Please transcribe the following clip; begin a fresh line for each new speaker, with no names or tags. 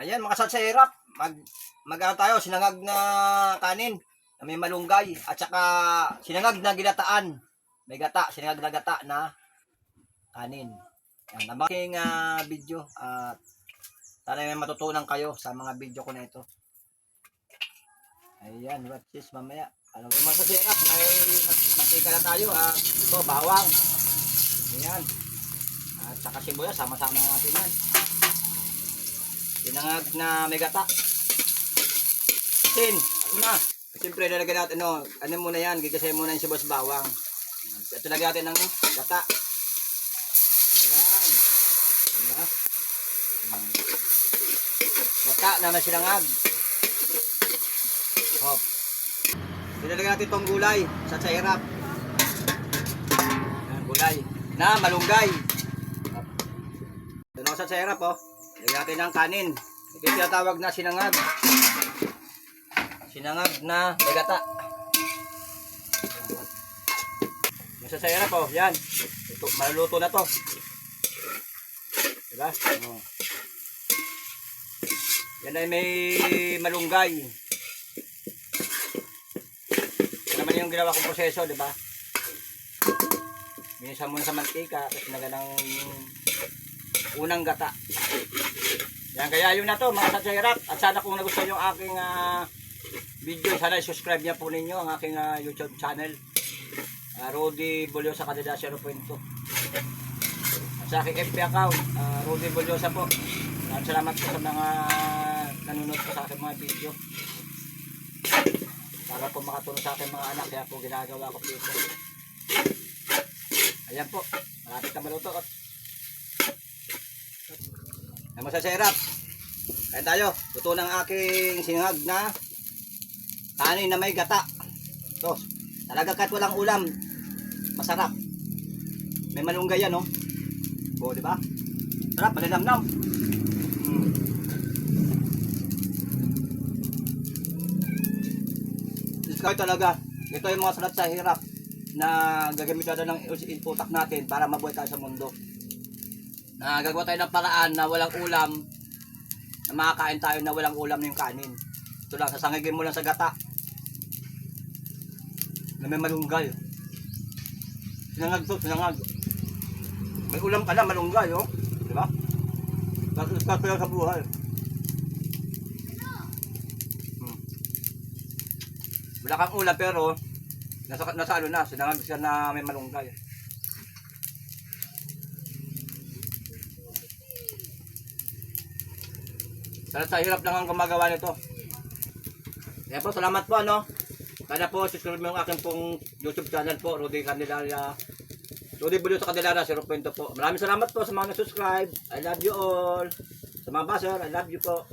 Ayan, mga sa hirap. Mag, mag tayo, sinangag na kanin na may malunggay at saka sinangag na ginataan. May gata, sinangag na gata na kanin. Yan, ang aking ah, video at sana may matutunan kayo sa mga video ko na ito. Ayan, what is mamaya. Ano may masasirap, may mantika na tayo. Ah, ito, bawang. Ayan. At saka sibuyas, sama-sama natin yan. Sinangag na may gata. Sin, ano na? Siyempre, lalagyan natin, ano, ano muna yan, gigasayin muna yung sibuyas bawang. Ito lagyan natin ng gata. Ayan. Diba? Hmm. Gata na may sinangag. Hop. Nilalagyan natin itong gulay sa tsahirap. Ayan, gulay. Na malunggay. Hop. Ito na sa tsahirap, oh. Lagyan natin ng kanin. Ito yung tinatawag na sinangag. Sinangag na. Yung sa tsahirap, oh. Yan. Ito, maluluto na to. Diba? Oh. Yan ay may malunggay. Ito naman yung ginawa kong proseso, di ba? Minisa muna sa mantika, tapos naga ng unang gata. Yan, kaya yun na to, mga satsayarap. At sana kung nagustuhan yung aking ah, video, sana subscribe niya po ninyo ang aking ah, YouTube channel. Uh, Rudy Bolyosa Kanila 0.2. At sa aking FB account, ah, Rudy Bolyosa po. Maraming salamat po sa mga nanonood po sa aking mga video. Para po makatulong sa aking mga anak, kaya po ginagawa ko po ito. Ayan po, malapit na maluto. Ay masasarap. Kaya tayo, luto ng aking sinangag na kanin na may gata. Ito, talaga kahit walang ulam, masarap. May malunggay yan, no? O, di ba? Sarap, malinamnam. Mm. Discount talaga. Ito yung mga salat sa hirap na gagamit natin ng inputak natin para mabuhay tayo sa mundo. Na gagawa tayo ng paraan na walang ulam, na makakain tayo na walang ulam yung kanin. Ito lang, sasangigin mo lang sa gata. Na may malunggay. Sinangag to, sinangag. May ulam ka na, malunggay, oh. Di ba? Tapos ka sa buhay. Hmm. Wala kang ulam pero nasa, nasa ano na, sinangag siya na may malunggay. Sana sa hirap lang ang gumagawa nito. Kaya po, salamat po ano. Sana po, subscribe mo yung aking pong YouTube channel po, Rudy Candelaria. Rudy Bulyo sa Candelaria, 0.2 po. Maraming salamat po sa mga nag-subscribe. I love you all. Sa mga baser, I love you po.